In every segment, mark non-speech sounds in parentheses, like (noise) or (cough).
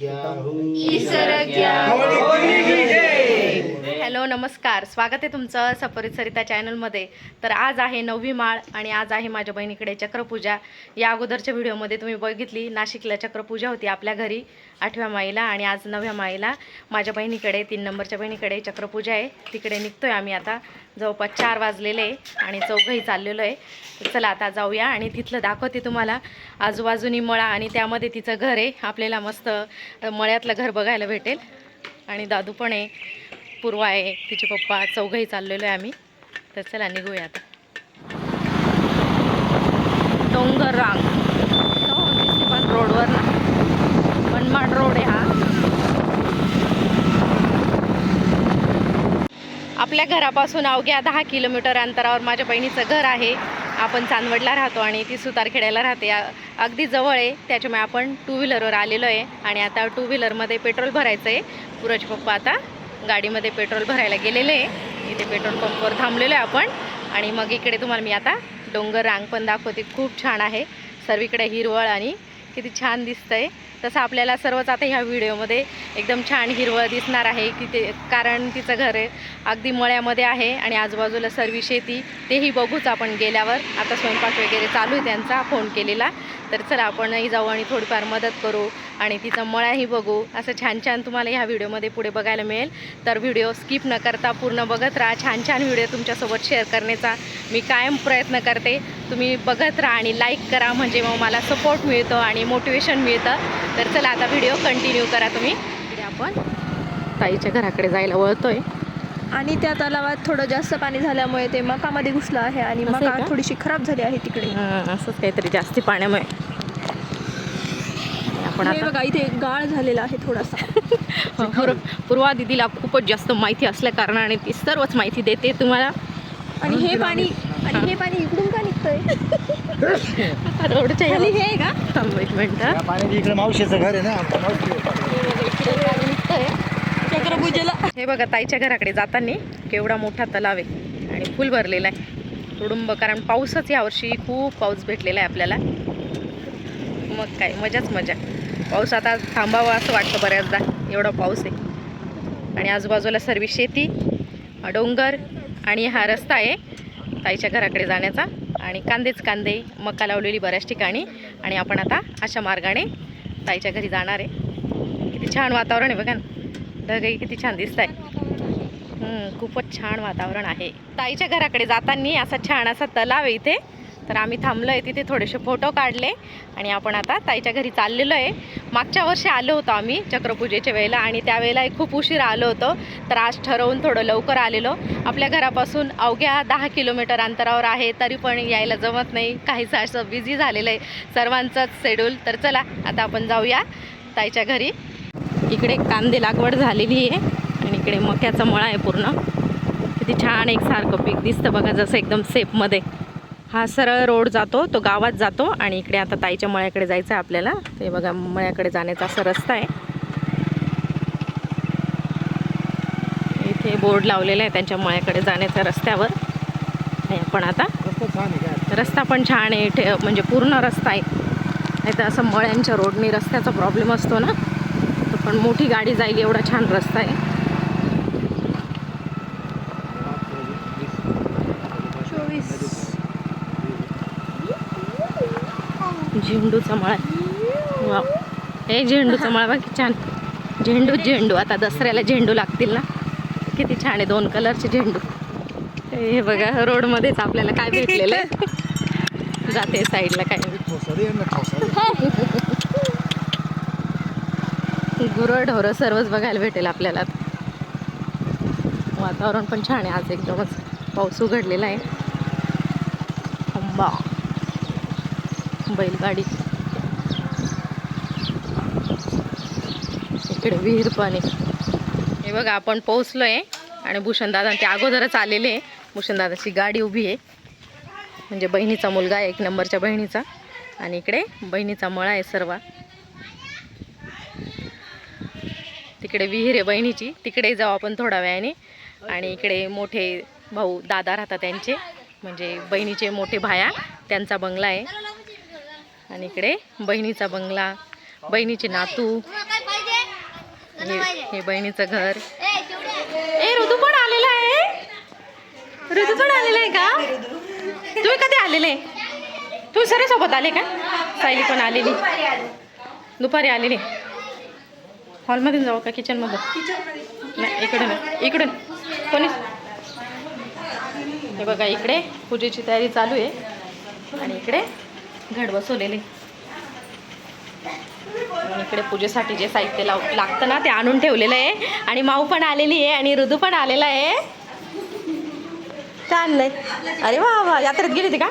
ಜ್ಞಾಹು ಈಶ್ವರ ಜ್ಞಾಹು नमस्कार स्वागत आहे तुमचं सपरित सरिता चॅनलमध्ये. तर आज आहे नववी माळ आणि आज आहे माझ्या बहिणीकडे चक्रपूजा. या अगोदरच्या व्हिडिओमध्ये तुम्ही बघितली नाशिकला चक्रपूजा होती आपल्या घरी आठव्या माईला आणि आज नवव्या माईला माझ्या बहिणीकडे तीन नंबरच्या बहिणीकडे चक्रपूजा आहे. तिकडे निघतो आहे आम्ही आता. जवळपास चार वाजलेले आहे आणि चौघही चाललेलो आहे. चला आता जाऊया आणि तिथलं दाखवते तुम्हाला. आजूबाजूनी मळा आणि त्यामध्ये तिचं घर आहे. आपल्याला मस्त मळ्यातलं घर बघायला भेटेल. आणि दादू पण आहे. पूर्वा आहे. तिचे पप्पा चौघही चाललेलो आहे आम्ही. तर चला निघूया आता. डोंगर रांग पण रोडवर ना. मनमाड रोड आहे हा. आपल्या घरापासून अवघ्या दहा किलोमीटर अंतरावर माझ्या बहिणीचं घर आहे. आपण चांदवडला राहतो आणि ती सुतारखेड्याला राहते. अगदी जवळ आहे. त्याच्यामुळे आपण टू व्हीलरवर आलेलो आहे. आणि आता टू व्हीलरमध्ये पेट्रोल भरायचं आहे. पुरज पप्पा आता गाडीमध्ये पेट्रोल भरायला गेलेले आहे. इथे पेट्रोल पंपवर थांबलेलो आहे आपण. आणि मग इकडे तुम्हाला मी आता डोंगर रांग पण दाखवते. खूप छान आहे. सर्वीकडे हिरवळ आणि किती छान दिसतंय. तसं आपल्याला सर्वच आता ह्या व्हिडिओमध्ये एकदम छान हिरवळ दिसणार आहे. की ते कारण तिचं घर अगदी मळ्यामध्ये आहे आणि आजूबाजूला सर्व शेती तेही बघूच आपण गेल्यावर. आता स्वयंपाक वगैरे चालू आहे त्यांचा फोन केलेला. तर चला आपणही जाऊ आणि थोडीफार मदत करू आणि तिचा मळाही बघू. असं छान छान तुम्हाला ह्या व्हिडिओमध्ये पुढे बघायला मिळेल. तर व्हिडिओ स्किप न करता पूर्ण बघत राहा. छान छान व्हिडिओ तुमच्यासोबत शेअर करण्याचा मी कायम प्रयत्न करते. तुम्ही बघत राहा आणि लाईक करा म्हणजे मग मला सपोर्ट मिळतो आणि मोटिवेशन मिळतं. तर चला आता व्हिडिओ कंटिन्यू करा तुम्ही. इकडे आपण ताईच्या घराकडे जायला वळतोय. आणि त्या तलावात थोडं जास्त पाणी झाल्यामुळे ते मकामध्ये घुसलं आहे आणि असं आहे मका का? थोडीशी खराब झाली आहे तिकडे. हं, असंच काहीतरी जास्ती पाण्यामुळे. आपण हे आता बघा इथे गाळ झालेला आहे थोडासा. (laughs) पूर्व पूर्वा दिदीला खूपच जास्त माहिती असल्या कारणाने ती सर्वच माहिती देते तुम्हाला. आणि हे पाणी आणि हे पाणी इकडून का निघतंय? रोडच्या खाली हे आहे का? थांब एक मिनिट. या पाण्याची इकडे मावशीचं घर आहे ना आमच्या मावशी पूजेला हे बघा ताईच्या घराकडे जाताना केवढा मोठा तलाव आहे आणि फुल भरलेला आहे. तुडुंब कारण पाऊसच यावर्षी खूप पाऊस भेटलेला आहे आपल्याला. मग काय मजाच मजा. पाऊस आता थांबावा असं वाटतं बऱ्याचदा. एवढा पाऊस आहे. आणि आजूबाजूला सर्व शेती डोंगर आणि हा रस्ता आहे ताईच्या घराकडे जाण्याचा. आणि कांदेच कांदे मका लावलेली बऱ्याच ठिकाणी. आणि आपण आता अशा मार्गाने ताईच्या घरी जाणार आहे. किती छान वातावरण आहे बघा ना. ढगही किती छान दिसत आहे खूपच छान वातावरण आहे. ताईच्या घराकडे जाताना असा छान असा तलाव आहे इथे. तर आम्ही थांबलो आहे तिथे थोडेसे फोटो काढले आणि आपण आता ताईच्या घरी चाललेलो आहे. मागच्या वर्षी आलो होतो आम्ही चक्रपूजेच्या वेळेला आणि त्यावेळेला खूप उशीर आलो होतो. तर आज ठरवून थोडं लवकर आलेलो. आपल्या घरापासून अवघ्या दहा किलोमीटर अंतरावर आहे तरी पण यायला जमत नाही. काहीच असं बिझी झालेलं आहे. सर्वांचंच शेड्यूल तर चला आता आपण जाऊया ताईच्या घरी. इकडे कांदे लागवड झालेली आहे आणि इकडे मक्याचा मळा आहे पूर्ण. किती छान एकसारखं पीक दिसतं बघा जसं एकदम सेफमध्ये हा सरळ रोड जातो तो गावात जातो आणि इकडे आता ताईच्या मळ्याकडे जायचं आहे आपल्याला. ते बघा मळ्याकडे जाण्याचा असा रस्ता आहे. इथे बोर्ड लावलेला आहे त्यांच्या मळ्याकडे जाण्याच्या रस्त्यावर. आणि आपण आता रस्ता पण छान आहे म्हणजे पूर्ण रस्ता आहे. नाही तर असं मळ्यांच्या रोडनी रस्त्याचा प्रॉब्लेम असतो ना. तर पण मोठी गाडी जाईल एवढा छान रस्ता आहे. चोवीस. झेंडूचा मळा. वा हे झेंडूचा मळा बघ छान. झेंडू झेंडू. आता दसऱ्याला झेंडू लागतील ना? किती छान आहे दोन कलरचे झेंडू. हे बघा रोडमध्येच आपल्याला काय भेटलेलं आहे? जाते साईडला काय (laughs) ठोसाडे आहे ना ठोसाडे गुरं ढोरं सर्वच बघायला भेटेल आपल्याला. वातावरण पण छान आहे आज एकदमच पाऊस उघडलेला आहे. आंबा. बैलगाडी. इकडे विहीर पण आहे. हे बघा आपण पोहोचलो आहे आणि भूषणदादा ते अगोदरच आलेले आहे. भूषणदादाची गाडी उभी आहे. म्हणजे बहिणीचा मुलगा आहे एक नंबरच्या बहिणीचा. आणि इकडे बहिणीचा मळा आहे सर्व. तिकडे विहीर आहे बहिणीची. तिकडे जाऊ आपण थोड्या वेळाने. आणि इकडे मोठे भाऊ दादा राहतात त्यांचे. म्हणजे बहिणीचे मोठे भाया त्यांचा बंगला आहे. आणि इकडे बहिणीचा बंगला बहिणीचे नातू. हे हे बहिणीचं घर. ए ऋतू पण आलेला आहे. ऋतू पण आलेला आहे का? तुम्ही कधी आलेले? तू सरे सोबत आले का? सायली पण आलेली. दुपारी आलेली. हॉलमधून जाऊ का? किचनमधून नाही इकडून इकडून कोणी? हे बघा इकडे पूजेची तयारी चालू आहे. आणि इकडे घड बसवलेले. इकडे पूजेसाठी जे साहित्य लाव लागतं ना ते आणून ठेवलेलं आहे. आणि माऊ पण आलेली आहे आणि ऋतू पण आलेला आहे. काय आणलंय? अरे वा वा. यात्रेत गेली होती का?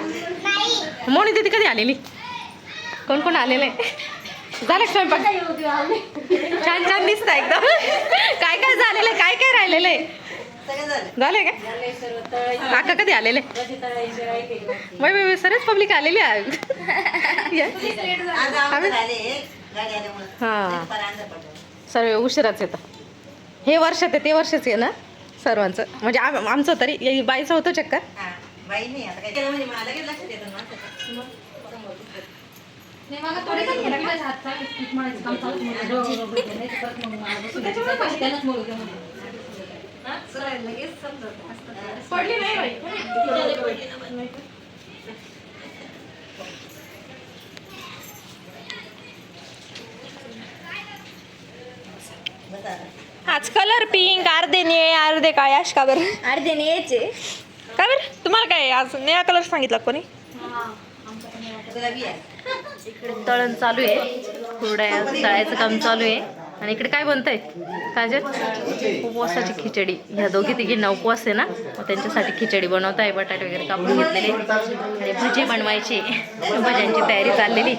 मोनी तिथे कधी आलेली? कोण कोण आलेलं आहे? झालं स्वयंपाक? छान छान दिसत एकदम. काय काय झालेलं आहे? काय काय राहिलेलं आहे? झाले का? काका कधी आलेले? बाई बाई सरच पब्लिक आलेली आहे हां. सर्व उशिराच येतं. हे वर्षात ते ते वर्षच आहे ना सर्वांचं. म्हणजे आम आमचं तरी बाईचं होतं चक्कर? पडली नाही बाई. आज कलर पिंक अर्धे निळे अर्धे काळे अश का बरं? अर्धे यायचे. का बरं? तुम्हाला काय आज निळा कलर सांगितला कोणी? इकडे तळण चालू आहे. कुरड्या तळायचं काम चालू आहे. आणि इकडे काय बनतंय? काजल उपवासाची खिचडी. ह्या दोघी तिघींना उपवास आहे ना? मग त्यांच्यासाठी खिचडी बनवत आहे बटाटे वगैरे कापून घेतलेले. आणि भजी बनवायची. भज्यांची तयारी चाललेली.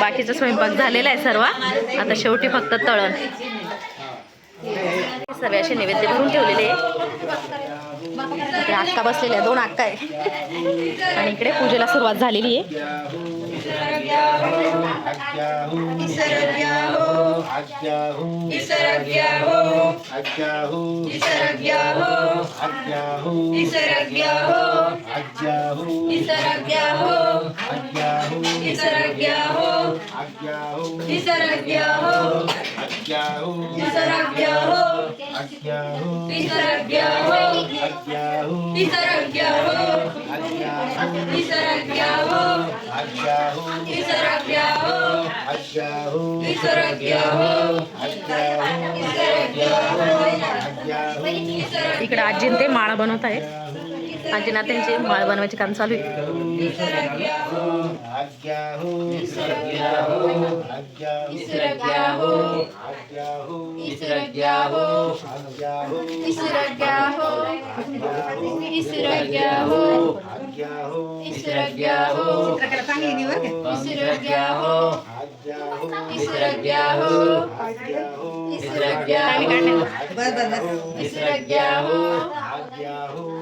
बाकीचा स्वयंपाक झालेला आहे सर्व. आता शेवटी फक्त तळण. सर्व असे नैवेद्य भरून ठेवलेले आहे. इकडे अक्का बसलेल्या दोन अक्का आहे आणि इकडे पूजेला सुरुवात झालेली आहे. इकडे आजीन ते माळ बनवत आहे आजीना त्यांचे माळ बनवायचे काम चालू आहे इसरज्ञा हो इसरज्ञा हो इसरज्ञा हो इसरज्ञा हो इसरज्ञा हो इसरज्ञा हो इसरज्ञा हो इसरज्ञा हो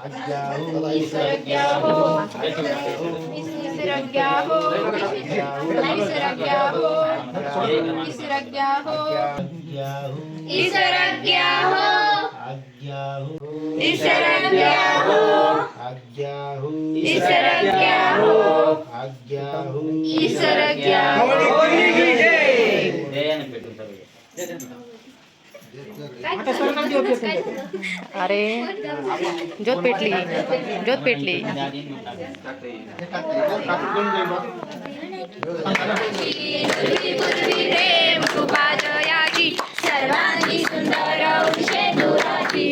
काय काढणार? अरे ज्योत पेटली ज्योत पेटली. सर्वांगी सुंदर उषे दुराची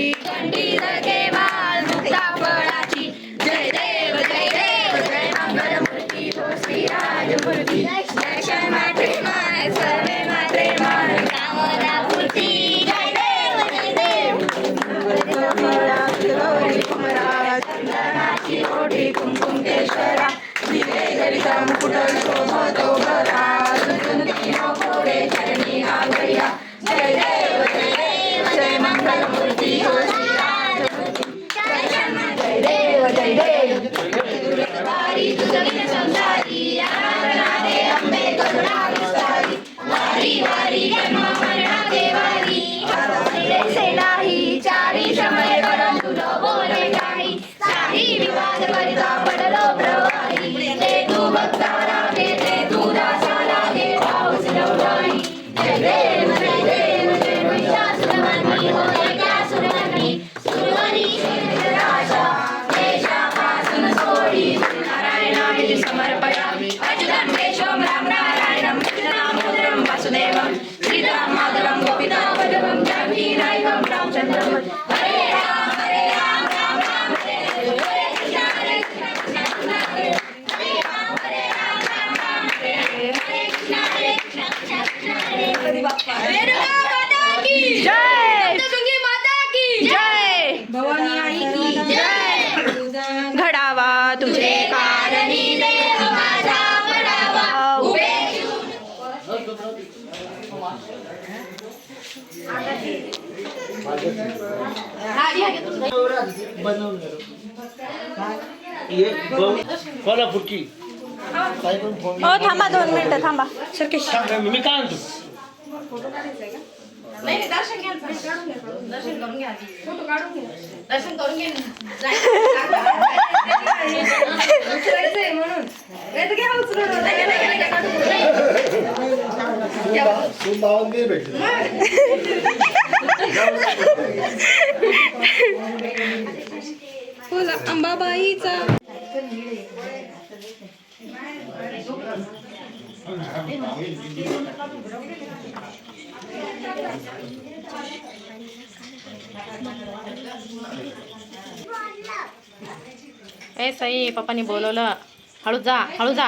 कोल्हापूरची हो थांबा दोन मिनिटं थांबा. मी काय नाही नाही, दर्शन घ्या दर्शन करून घ्या फोटो काढून घ्या. दर्शन करून घ्या. (laughs) तू बावन दे भेटले. बोला अंबाबाईचा ए साई पप्पानी बोलवलं. हळू जा हळू जा.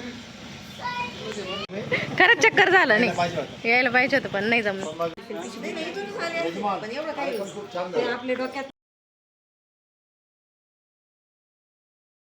खरंच चक्कर झालं नाही. यायला पाहिजे होतं. पण नाही जमलं. आपल्या डोक्यात